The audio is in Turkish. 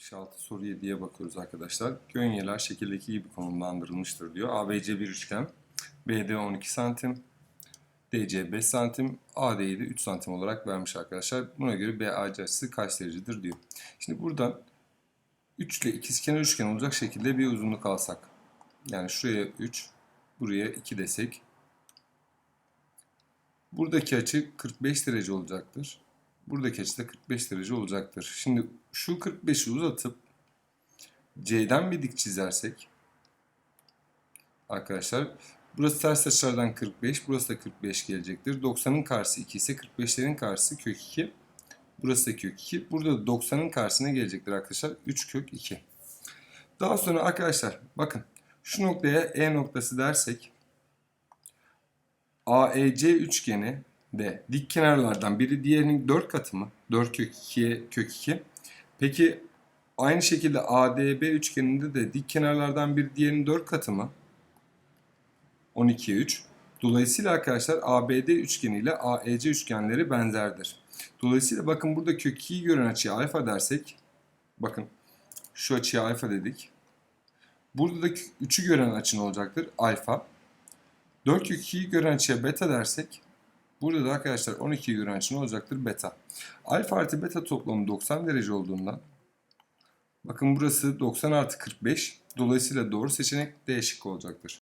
76 soru 7'ye bakıyoruz arkadaşlar. Gönyeler şekildeki gibi konumlandırılmıştır diyor. ABC bir üçgen. BD 12 santim. DC 5 santim. AD'yi de 3 santim olarak vermiş arkadaşlar. Buna göre BAC açısı kaç derecedir diyor. Şimdi buradan 3 ile ikizkenar üçgen olacak şekilde bir uzunluk alsak. Yani şuraya 3, buraya 2 desek. Buradaki açı 45 derece olacaktır. Buradaki açı da 45 derece olacaktır. Şimdi şu 45'i uzatıp C'den bir dik çizersek arkadaşlar burası ters açılardan 45, burası da 45 gelecektir. 90'ın karşısı 2 ise 45'lerin karşısı kök 2. Burası da kök 2. Burada da 90'ın karşısına gelecektir arkadaşlar. 3 kök 2. Daha sonra arkadaşlar bakın şu noktaya E noktası dersek AEC üçgeni de dik kenarlardan biri diğerinin 4 katı mı? 4 kök 2'ye kök 2. Peki aynı şekilde ADB üçgeninde de dik kenarlardan biri diğerinin 4 katı mı? 12'ye 3. Dolayısıyla arkadaşlar ABD üçgeni ile AEC üçgenleri benzerdir. Dolayısıyla bakın burada kök 2'yi gören açıya alfa dersek bakın şu açıya alfa dedik. Burada da 3'ü gören açı ne olacaktır? Alfa. 4 kök 2'yi gören açıya beta dersek burada da arkadaşlar 12'yi gören ne olacaktır? Beta. Alfa artı beta toplamı 90 derece olduğundan bakın burası 90 artı 45 dolayısıyla doğru seçenek D şıkkı olacaktır.